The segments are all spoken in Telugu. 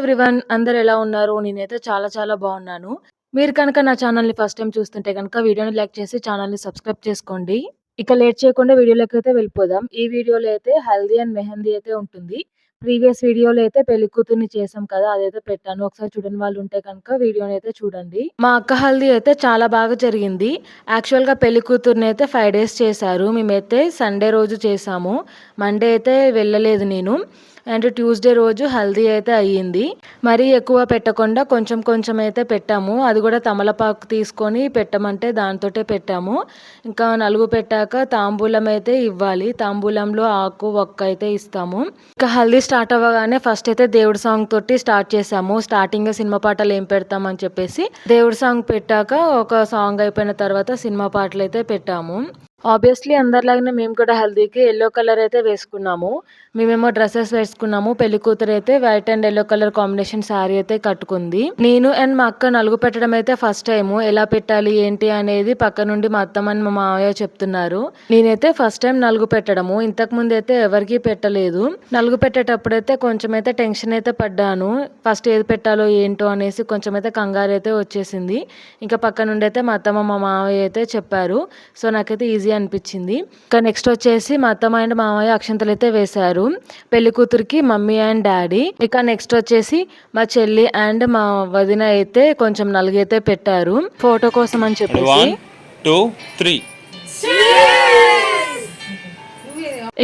ఎవ్రీవన్ అందరు ఎలా ఉన్నారు? నేనైతే చాలా చాలా బాగున్నాను. మీరు కనుక నా ఛానల్‌ని ఫస్ట్ టైమ్ చూస్తుంటే కనుక వీడియోని లైక్ చేసి ఛానల్‌ని సబ్స్క్రైబ్ చేసుకోండి. ఇక లేట్ చేయకుండా వీడియోలోకి అయితే వెళ్ళిపోదాం. ఈ వీడియోలో అయితే హల్దీ అండ్ మెహందీ అయితే ఉంటుంది. ప్రీవియస్ వీడియోలో అయితే పెళ్ళి కూతుర్ని చేసాం కదా! అదైతే పెట్టాను. ఒకసారి చూడని వాళ్ళు ఉంటే కనుక వీడియోని అయితే చూడండి. మా అక్క హల్దీ అయితే చాలా బాగా జరిగింది. యాక్చువల్‌గా పెళ్ళి కూతుర్ని అయితే ఫైవ్ డేస్ చేశారు. మేమైతే సండే రోజు చేసాము. మండే అయితే వెళ్ళలేదు నేను. అండ్ ట్యూస్డే రోజు హల్దీ అయితే అయ్యింది. మరీ ఎక్కువ పెట్టకుండా కొంచెం కొంచెం అయితే పెట్టాము. అది కూడా తమలపాకు తీసుకొని పెట్టమంటే దాంతోటే పెట్టాము. ఇంకా నలుగు పెట్టాక తాంబూలం అయితే ఇవ్వాలి. తాంబూలంలో ఆకు ఒక్క అయితే ఇస్తాము. ఇంకా హల్దీ స్టార్ట్ అవ్వగానే ఫస్ట్ అయితే దేవుడి సాంగ్ తోటి స్టార్ట్ చేసాము స్టార్టింగ్ సినిమా పాటలు ఏం పెడతామని చెప్పేసి దేవుడి సాంగ్ పెట్టాక ఒక సాంగ్ అయిపోయిన తర్వాత సినిమా పాటలు అయితే పెట్టాము. ఆబ్వియస్లీ అందరిలాగానే మేము కూడా హల్దీకి ఎల్లో కలర్ అయితే వేసుకున్నాము. మేమేమో డ్రెస్సెస్ వేసుకున్నాము. పెళ్ళి కూతురు అయితే white and yellow colour combination sari అయితే కట్టుకుంది. నేను అండ్ మా అక్క నలుగు పెట్టడం అయితే ఫస్ట్ టైం ఎలా పెట్టాలి ఏంటి అనేది పక్క నుండి మా అత్తమ్మని మా మామయ్య చెప్తున్నారు. నేనైతే ఫస్ట్ టైం నలుగు పెట్టడము. ఇంతకు ముందు అయితే ఎవరికి పెట్టలేదు. నలుగు పెట్టేటప్పుడు అయితే కొంచెం అయితే టెన్షన్ అయితే పడ్డాను. ఫస్ట్ ఏది పెట్టాలో ఏంటో అనేసి కొంచెం అయితే కంగారు అయితే వచ్చేసింది. ఇంకా పక్క నుండి అయితే మా అత్తమ్మ మా మావయ్య అయితే చెప్పారు. సో నాకైతే ఈజీ ఈజీ అనిపించింది. ఇంకా నెక్స్ట్ వచ్చేసి మా అత్తమ్మ అండ్ మామయ్య అక్షంతలు అయితే వేశారు. పెళ్ళి కూతురికి మమ్మీ అండ్ డాడీ. ఇక నెక్స్ట్ వచ్చేసి మా చెల్లి అండ్ మా వదిన అయితే కొంచెం నలుగైతే పెట్టారు. ఫోటో కోసం అని చెప్పేసి. టూ త్రీ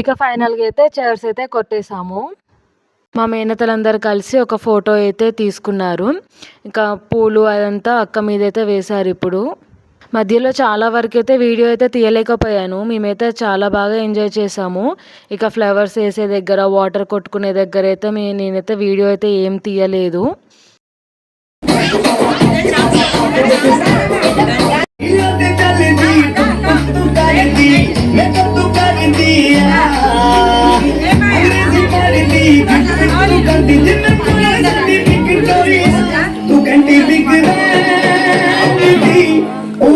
ఇక ఫైనల్గా అయితే చైర్స్ అయితే కొట్టేసాము మా మేనతలందరూ కలిసి ఒక ఫోటో అయితే తీసుకున్నారు. ఇంకా పూలు అదంతా అక్క మీద అయితే వేశారు ఇప్పుడు. మధ్యలో చాలా వరకు అయితే వీడియో అయితే తీయలేకపోయాను. మేమైతే చాలా బాగా ఎంజాయ్ చేసాము ఇక ఫ్లవర్స్ వేసే దగ్గర వాటర్ కొట్టుకునే దగ్గర అయితే మే నేనైతే వీడియో అయితే ఏం తీయలేదు. तू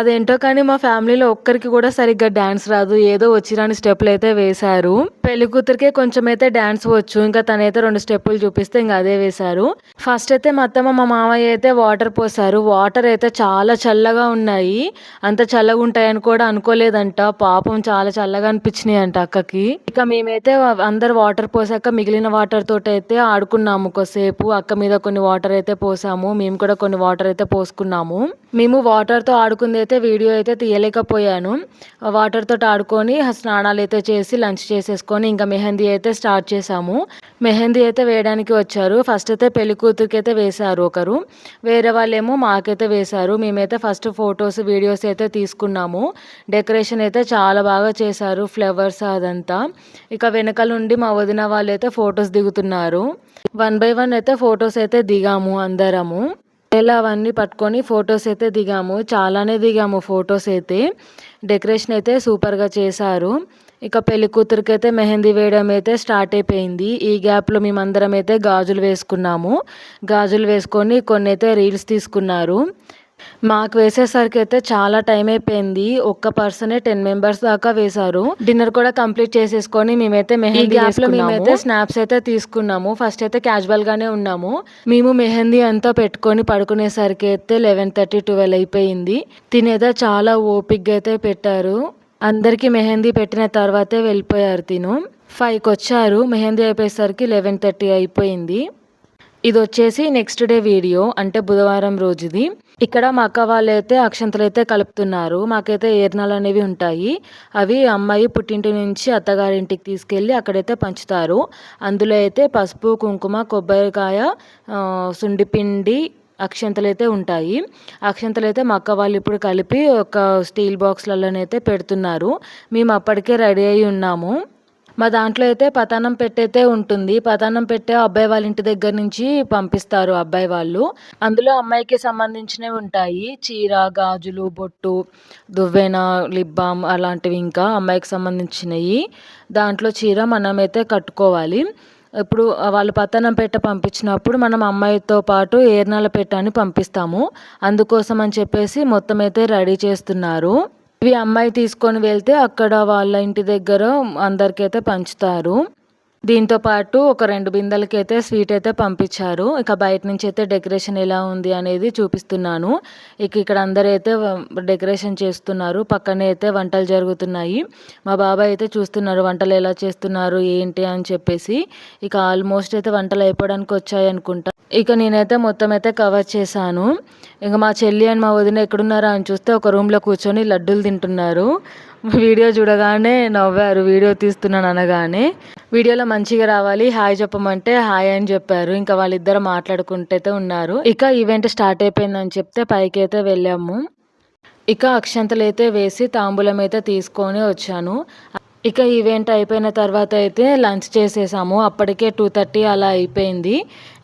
అదేంటో కానీ మా ఫ్యామిలీలో ఒక్కరికి కూడా సరిగ్గా డాన్స్ రాదు. ఏదో వచ్చిరాని స్టెప్పులు అయితే వేశారు. పెళ్ళి కూతురికే కొంచెం అయితే డాన్స్ వచ్చు. ఇంకా తనైతే రెండు స్టెప్పులు చూపిస్తే ఇంకా అదే వేశారు. ఫస్ట్ అయితే మా అత్తమ్మ మా మామయ్య అయితే వాటర్ పోసారు వాటర్ అయితే చాలా చల్లగా ఉన్నాయి. అంత చల్లగా ఉంటాయని కూడా అనుకోలేదంట. పాపం చాలా చల్లగా అనిపించినాయి అంట అక్కకి. ఇక మేమైతే అందరు వాటర్ పోసాక మిగిలిన వాటర్ తోటి అయితే ఆడుకున్నాము కొద్దిసేపు. అక్క మీద కొన్ని వాటర్ అయితే పోసాము. మేము కూడా కొన్ని వాటర్ అయితే పోసుకున్నాము. మేము వాటర్తో ఆడుకుంది అయితే వీడియో అయితే తీయలేకపోయాను. వాటర్తో ఆడుకొని స్నానాలు అయితే చేసి లంచ్ చేసేసుకొని ఇంకా మెహందీ అయితే స్టార్ట్ చేసాము మెహందీ అయితే వేయడానికి వచ్చారు. ఫస్ట్ అయితే పెళ్ళి కూతురికి అయితే వేశారు ఒకరు. వేరే వాళ్ళేమో మాకైతే వేశారు. మేమైతే ఫస్ట్ ఫొటోస్ వీడియోస్ అయితే తీసుకున్నాము. డెకరేషన్ అయితే చాలా బాగా చేశారు ఫ్లవర్స్ అదంతా. ఇక వెనకాల నుండి మా వదిన వాళ్ళు అయితే ఫొటోస్ దిగుతున్నారు. వన్ బై వన్ అయితే ఫొటోస్ అయితే దిగాము అందరము. ఇలా అవన్నీ పట్టుకొని ఫొటోస్ అయితే దిగాము. చాలానే దిగాము ఫొటోస్ అయితే. డెకరేషన్ అయితే సూపర్గా చేశారు. ఇక పెళ్ళి కూతురికి అయితే మెహందీ వేయడం అయితే స్టార్ట్ అయిపోయింది. ఈ గ్యాప్లో మేమందరం అయితే గాజులు వేసుకున్నాము. గాజులు వేసుకొని కొన్ని అయితే రీల్స్ తీసుకున్నారు. మాకు వేసేసరికి అయితే చాలా టైం అయిపోయింది. ఒక్క పర్సనే టెన్ మెంబర్స్ దాకా వేశారు. డిన్నర్ కూడా కంప్లీట్ చేసేసుకొని మేమైతే మెహందీ గ్యాప్లో మేమైతే స్నాప్స్ అయితే తీసుకున్నాము. ఫస్ట్ అయితే క్యాజువల్ గానే ఉన్నాము. మేము మెహందీ అంతా పెట్టుకొని పడుకునేసరికి అయితే లెవెన్ థర్టీ ట్వెల్వ్ అయిపోయింది. తినేదో చాలా ఓపిక్గా అయితే పెట్టారు. అందరికి మెహందీ పెట్టిన తర్వాతే వెళ్ళిపోయారు తిను. ఫైవ్కి వచ్చారు. మెహందీ అయిపోయేసరికి లెవెన్ థర్టీ అయిపోయింది. ఇది వచ్చేసి నెక్స్ట్ డే వీడియో అంటే బుధవారం రోజుది. ఇక్కడ మా అక్క వాళ్ళు అయితే అక్షంతలు అయితే కలుపుతున్నారు. మాకైతే ఏర్నాలు అనేవి ఉంటాయి. అవి అమ్మాయి పుట్టింటి నుంచి అత్తగారింటికి తీసుకెళ్ళి అక్కడైతే పంచుతారు. అందులో అయితే పసుపు కుంకుమ కొబ్బరికాయ సుండిపిండి అక్షంతలు అయితే ఉంటాయి. అక్షంతలు అయితే మా అక్క వాళ్ళు ఇప్పుడు కలిపి ఒక స్టీల్ బాక్స్లలోనైతే పెడుతున్నారు. మేము అప్పటికే రెడీ అయి ఉన్నాము. మా దాంట్లో అయితే పతానం పెట్టయితే ఉంటుంది. పతానం పెట్టే అబ్బాయి వాళ్ళ ఇంటి దగ్గర నుంచి పంపిస్తారు అబ్బాయి వాళ్ళు. అందులో అమ్మాయికి సంబంధించినవి ఉంటాయి. చీర గాజులు బొట్టు దువ్వెన లిప్ బామ్ అలాంటివి ఇంకా అమ్మాయికి సంబంధించినవి. దాంట్లో చీర మనమైతే కట్టుకోవాలి. ఇప్పుడు వాళ్ళు పతనం పెట్ట పంపించినప్పుడు మనం అమ్మాయితో పాటు ఏర్నాల పెట్ట అని పంపిస్తాము. అందుకోసం అని చెప్పేసి మొత్తం అయితే రెడీ చేస్తున్నారు. ఇవి అమ్మాయి తీసుకొని వెళ్తే అక్కడ వాళ్ళ ఇంటి దగ్గర అందరికైతే పంచుతారు. దీంతో పాటు ఒక రెండు బిందెలకి అయితే స్వీట్ అయితే పంపించారు. ఇక బయట నుంచి అయితే డెకరేషన్ ఎలా ఉంది అనేది చూపిస్తున్నాను. ఇక ఇక్కడ అందరూ అయితే డెకరేషన్ చేస్తున్నారు. పక్కనే అయితే వంటలు జరుగుతున్నాయి. మా బాబాయ్ అయితే చూస్తున్నారు వంటలు ఎలా చేస్తున్నారు ఏంటి అని చెప్పేసి. ఇక ఆల్మోస్ట్ అయితే వంటలు అయిపోవడానికి వచ్చాయి అనుకుంటా. ఇక నేనైతే మొత్తం అయితే కవర్ చేశాను. ఇక మా చెల్లి అని మా వదిన ఎక్కడున్నారా అని చూస్తే ఒక రూమ్లో కూర్చొని లడ్డూలు తింటున్నారు. వీడియో చూడగానే నవ్వారు వీడియో తీస్తున్నాను అనగానే. వీడియోలో మంచిగా రావాలి హాయ్ చెప్పమంటే హాయ్ అని చెప్పారు. ఇంకా వాళ్ళిద్దరు మాట్లాడుకుంటైతే ఉన్నారు. ఇక ఈవెంట్ స్టార్ట్ అయిపోయిందని చెప్తే పైకి అయితే వెళ్ళాము. ఇక అక్షంతలు అయితే వేసి తాంబూలం అయితే తీసుకొని వచ్చాను. ఇక ఈవెంట్ అయిపోయిన తర్వాత అయితే లంచ్ చేసేసాము. అప్పటికే టూ థర్టీ అలా అయిపోయింది.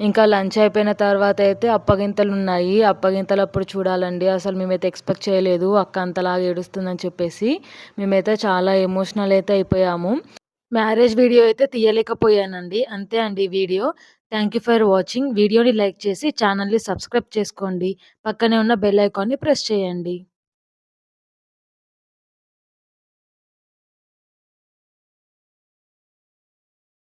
ఇంకా లంచ్ అయిపోయిన తర్వాత అయితే అప్పగింతలు ఉన్నాయి. అప్పగింతలు అప్పుడు చూడాలండి. అసలు మేమైతే ఎక్స్పెక్ట్ చేయలేదు. అక్క అంతలాగా ఏడుస్తుందని చెప్పేసి మేమైతే చాలా ఎమోషనల్ అయితే అయిపోయాము. మ్యారేజ్ వీడియో అయితే తీయలేకపోయానండి. అంతే అండి video. Thank you for watching వీడియోని లైక్ చేసి ఛానల్ని సబ్స్క్రైబ్ చేసుకోండి. పక్కనే ఉన్న బెల్ ఐకాన్ని ప్రెస్ చేయండి.